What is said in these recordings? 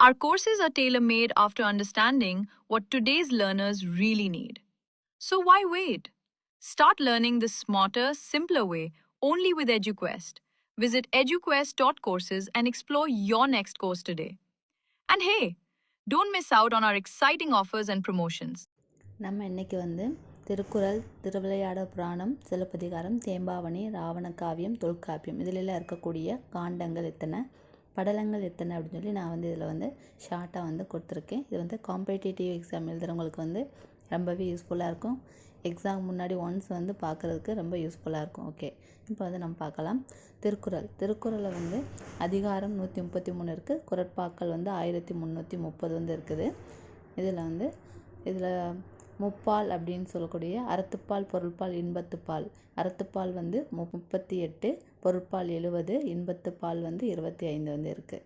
Our courses are tailor made after understanding what today's learners really need. So why wait? Start learning the smarter, simpler way only with EduQuest. Visit eduquest.courses and explore your next course today. And hey, don't miss out on our exciting offers and promotions. நம்ம இன்னைக்கு வந்து திருக்குறள் திருவிளையாட புராணம் சிலப்பதிகாரம் தேம்பாவணி ராவண காவியம் தொல்காப்பியம் இதிலெல்லாம் இருக்கக்கூடிய காண்டங்கள் எத்தனை படலங்கள் எத்தனை அப்படின்னு சொல்லி நான் வந்து இதில் வந்து ஷார்ட்டாக வந்து கொடுத்துருக்கேன். இது வந்து காம்படிட்டிவ் எக்ஸாம் எழுதுகிறவங்களுக்கு வந்து ரொம்பவே யூஸ்ஃபுல்லாக இருக்கும். எக்ஸாம் முன்னாடி ஒன்ஸ் வந்து பார்க்குறதுக்கு ரொம்ப யூஸ்ஃபுல்லாக இருக்கும். ஓகே இப்போ வந்து நம்ம பார்க்கலாம். திருக்குறள். திருக்குறளில் வந்து அதிகாரம் நூற்றி முப்பத்தி மூணு இருக்குது குரட்பாக்கள் வந்து ஆயிரத்தி முந்நூற்றி முப்பது வந்து இருக்குது. இதில் வந்து இதில் முப்பால் அப்படின்னு சொல்லக்கூடிய அறத்துப்பால் பொருள்பால் இன்பத்துப்பால். அறத்துப்பால் வந்து மு முப்பத்தி எட்டு பொருட்பால் எழுவது இன்பத்துப்பால் வந்து இருபத்தி ஐந்து வந்து இருக்குது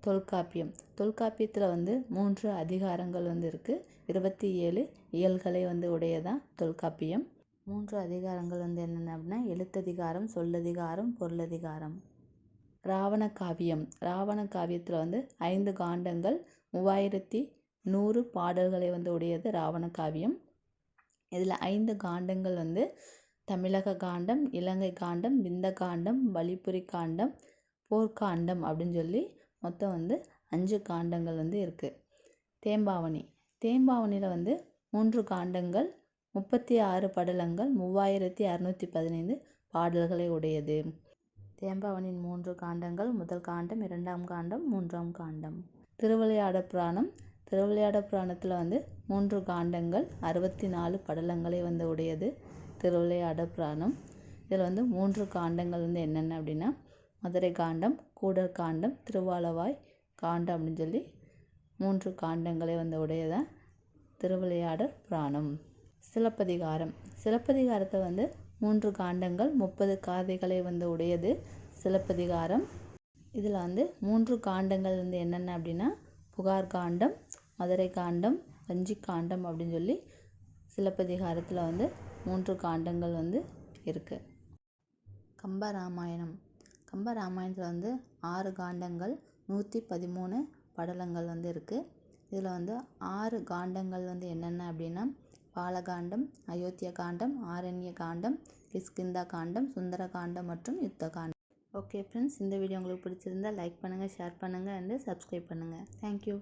தொல்காப்பியம். தொல்காப்பியத்தில் வந்து மூன்று அதிகாரங்கள் வந்து இருக்குது இருபத்தி ஏழு இயல்களை வந்து உடையதான் தொல்காப்பியம். மூன்று அதிகாரங்கள் வந்து என்னென்ன அப்படின்னா எழுத்ததிகாரம் சொல்லதிகாரம் பொருளதிகாரம். ராவண காவியம். ராவண காவியத்தில் வந்து ஐந்து காண்டங்கள் மூவாயிரத்தி நூறு பாடல்களை வந்து உடையது ராவண காவியம். இதில் ஐந்து காண்டங்கள் வந்து தமிழக காண்டம் இலங்கை காண்டம் விந்த காண்டம் வழிபுரி காண்டம் போர்க்காண்டம் அப்படின்னு சொல்லி மொத்தம் வந்து அஞ்சு காண்டங்கள் வந்து இருக்குது தேம்பாவணி. தேம்பாவணியில் வந்து மூன்று காண்டங்கள் முப்பத்தி ஆறு படலங்கள் மூவாயிரத்தி அறநூற்றி பதினைந்து பாடல்களை உடையது. தேம்பாவணியின் மூன்று காண்டங்கள் முதல் காண்டம் இரண்டாம் காண்டம் மூன்றாம் காண்டம். திருவிளையாட புராணம் திருவிளையாட புராணத்தில் வந்து மூன்று காண்டங்கள் அறுபத்தி நாலு படலங்களை வந்து உடையது திருவிளையாட புராணம். இதில் வந்து மூன்று காண்டங்கள் வந்து என்னென்ன அப்படின்னா மதுரை காண்டம் கூடர் காண்டம் திருவாலவாய் காண்டம் அப்படின்னு சொல்லி மூன்று காண்டங்களை வந்து உடையதான் திருவிளையாடற் புராணம். சிலப்பதிகாரம். சிலப்பதிகாரத்தை வந்து மூன்று காண்டங்கள் முப்பது காதைகளை வந்து உடையது சிலப்பதிகாரம். இதில் வந்து மூன்று காண்டங்கள் வந்து என்னென்ன அப்படின்னா புகார் காண்டம் மதுரை காண்டம் வஞ்சி காண்டம் அப்படின்னு சொல்லி சிலப்பதிகாரத்தில் வந்து மூன்று காண்டங்கள் வந்து இருக்குது கம்பராமாயணம். கம்பராமாயணத்தில் வந்து ஆறு காண்டங்கள் நூற்றி பதிமூணு படலங்கள் வந்து இருக்குது இதில் வந்து ஆறு காண்டங்கள் வந்து என்னென்ன அப்படின்னா பாலகாண்டம் அயோத்திய காண்டம் ஆரண்ய காண்டம் கிஷ்கிந்தா காண்டம் சுந்தர காண்டம் மற்றும் யுத்த காண்டம். ஓகே ஃப்ரெண்ட்ஸ் இந்த வீடியோ உங்களுக்கு பிடிச்சிருந்தா லைக் பண்ணுங்கள் ஷேர் பண்ணுங்கள் அண்டு சப்ஸ்கிரைப் பண்ணுங்கள் தேங்க்யூ